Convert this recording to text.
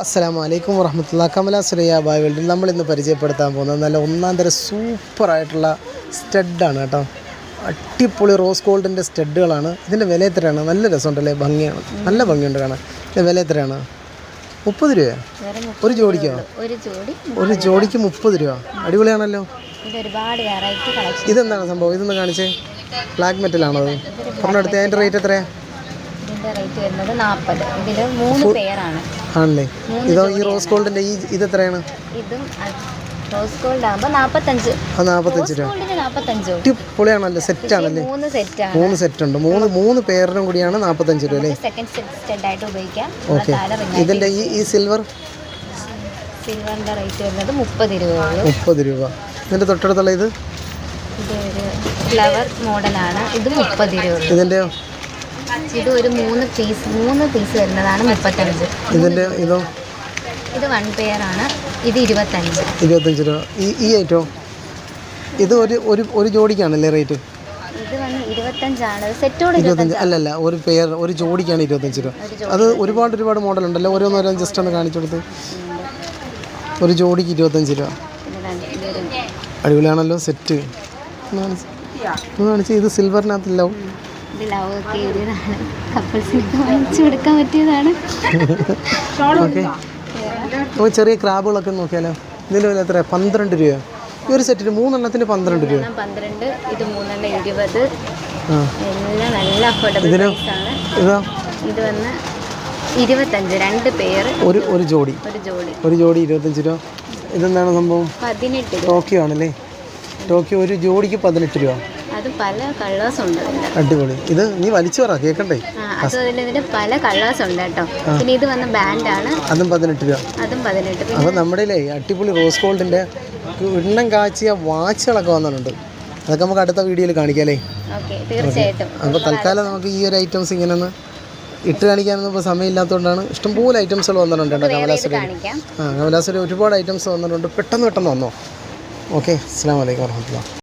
അസ്സലാമു വലൈക്കും വറഹമത്തുള്ള കമല സുരയ്യ ബായ് വേൾഡിൽ നമ്മൾ ഇന്ന് പരിചയപ്പെടുത്താൻ പോകുന്നത് നല്ല ഒന്നാം തരം സൂപ്പറായിട്ടുള്ള സ്റ്റഡാണ് കേട്ടോ. അടിപൊളി റോസ് ഗോൾഡിന്റെ സ്റ്റഡുകളാണ്. ഇതിന്റെ വില എത്രയാണ്? നല്ല രസമുണ്ടല്ലേ? ഭംഗിയാണ്. നല്ല ഭംഗിയുണ്ട് കാണാൻ. ഇതിന്റെ വില എത്രയാണ്? മുപ്പത് രൂപയോ? ഒരു ജോഡിക്കോ? ഒരു ജോഡി ഒരു ജോഡിക്ക് മുപ്പത് രൂപ. അടിപൊളിയാണല്ലോ. ഇതെന്താണ് സംഭവം? ഇതൊന്ന് കാണിച്ചേ. ബ്ലാക്ക് മെറ്റലാണോ അത്? പറഞ്ഞെടുത്ത് അതിന്റെ റേറ്റ് എത്രയാണ് ഇതിന്റെ റേറ്റ് വരുന്നത് നാൽപ്പത് ഇതിൽ മൂന്ന് ആണല്ലേ? ഇതോ ഈ റോസ് ഗോൾഡിന്റെ ഈ ഇതെത്രയാണ് ഇതും റോസ് ഗോൾഡ് ആകുമ്പോൾ നാൽപ്പത്തഞ്ച് നാൽപ്പത്തഞ്ച് രൂപ. മൂന്ന് സെറ്റ് ഉണ്ട്. മൂന്ന് മൂന്ന് പേരിനും കൂടിയാണ് നാൽപ്പത്തഞ്ച് രൂപ അല്ലേ? ഓക്കെ ഇതിന്റെ ഈ ഈ സിൽവർ സിൽവറിന്റെ റേറ്റ് വരുന്നത് മുപ്പത് രൂപ. ഇതിന്റെ തൊട്ടടുത്തുള്ള ഇത്? ഇത് ഫ്ലവർ മോഡലാണ് ഇത് മുപ്പത് രൂപ ഇതിന്റെയോ ഇത് ഒരു മൂന്ന് പീസ് മൂന്ന് പീസ് വരുന്നതാണ് മുപ്പത്തഞ്ച്. ഇതിന്റെ ഇതോ? ഇത് വൺ പെയർ ആണ്. ഇത് ഇരുപത്തഞ്ച്. ഇരുപത്തഞ്ച് രൂപ. ഈ ഈ ഐറ്റോ ഇത് ഒരു ഒരു ഒരു ജോഡിക്കാണല്ലേ റേറ്റ് ഇത് വന്ന് ഇരുപത്തഞ്ചാണ്. സെറ്റോട് ഇരുപത്തഞ്ച്. അല്ലല്ല ഒരു പെയർ ഒരു ജോഡിക്കാണ് ഇരുപത്തഞ്ച് രൂപ. അത് ഒരുപാട് ഒരുപാട് മോഡൽ ഉണ്ടല്ലോ ഓരോന്നോരോന്ന് ജസ്റ്റ് ഒന്ന് കാണിച്ചു കൊടുത്ത്. ഒരു ജോഡിക്ക് ഇരുപത്തഞ്ച് രൂപ. അടിപൊളിയാണല്ലോ സെറ്റ് കാണിച്ച് ഇത് സിൽവറിനകത്തില്ല ഇത് ലവ് ഒക്കെ എഴുതിയതാണ് കപ്പിൾസിനൊക്കെ വാങ്ങിച്ചു കൊടുക്കാൻ പറ്റിയതാണ് ഓക്കെ ചെറിയ ക്രാബുകളൊക്കെ നോക്കിയാലോ? ഇതിന്റെ വില എത്ര പന്ത്രണ്ട് രൂപ ഈ ഒരു സെറ്റിന് മൂന്നെണ്ണത്തിന് പന്ത്രണ്ട് രൂപ പന്ത്രണ്ട് ഇത് മൂന്നെണ്ണം ഇരുപത്. എല്ലാം നല്ല അഫോർഡബിൾ ആണ്. ഇതാ? ഇത് വന്ന് ഇരുപത്തഞ്ച് രണ്ട് പേര് ഒരു ഒരു ജോഡി. ഒരു ജോഡി. ഒരു ജോഡി ഇരുപത്തഞ്ച് രൂപ. ഇതെന്താണ് സംഭവം? പതിനെട്ട് ടോക്കിയോ ആണല്ലേ? ടോക്കിയോ ഒരു ജോഡിക്ക് പതിനെട്ട് രൂപ. അത് പല കളേഴ്സ് ഉണ്ട് അടിപൊളി. ഇത് നീ വലിച്ചു പറ കേക്കണ്ടേ? ആ പല കളേഴ്സ് ഉണ്ട് കേട്ടോ. പിന്നെ ഇത് വന്ന ബാൻഡാണ് അതും പതിനെട്ട് രൂപ. അതും പതിനെട്ട് അപ്പോൾ നമ്മുടെ അടിപൊളി റോസ് ഗോൾഡിന്റെ എണ്ണം കാച്ചിയ വാച്ചുകളൊക്കെ വന്നിട്ടുണ്ട്. അതൊക്കെ നമുക്ക് അടുത്ത വീഡിയോയിൽ കാണിക്കാല്ലേ അപ്പൊ തീർച്ചയായിട്ടും. അപ്പോൾ തൽക്കാലം നമുക്ക് ഈ ഒരു ഐറ്റംസ് ഇങ്ങനെ ഒന്ന് ഇട്ട് കാണിക്കാനൊന്നും ഇപ്പോൾ സമയമില്ലാത്തതുകൊണ്ടാണ് ഇഷ്ടംപോലെ ഐറ്റംസുകൾ വന്നിട്ടുണ്ട് കേട്ടോ. ഇത് കമലാസുര കാണിക്കാം. ആ കമലാസുര ഒരുപാട് ഐറ്റംസ് വന്നിട്ടുണ്ട്. പെട്ടെന്ന് പെട്ടെന്ന് വന്നോ. ഓക്കെ അസ്സാം വലൈക്കും വർഹമത്തുള്ള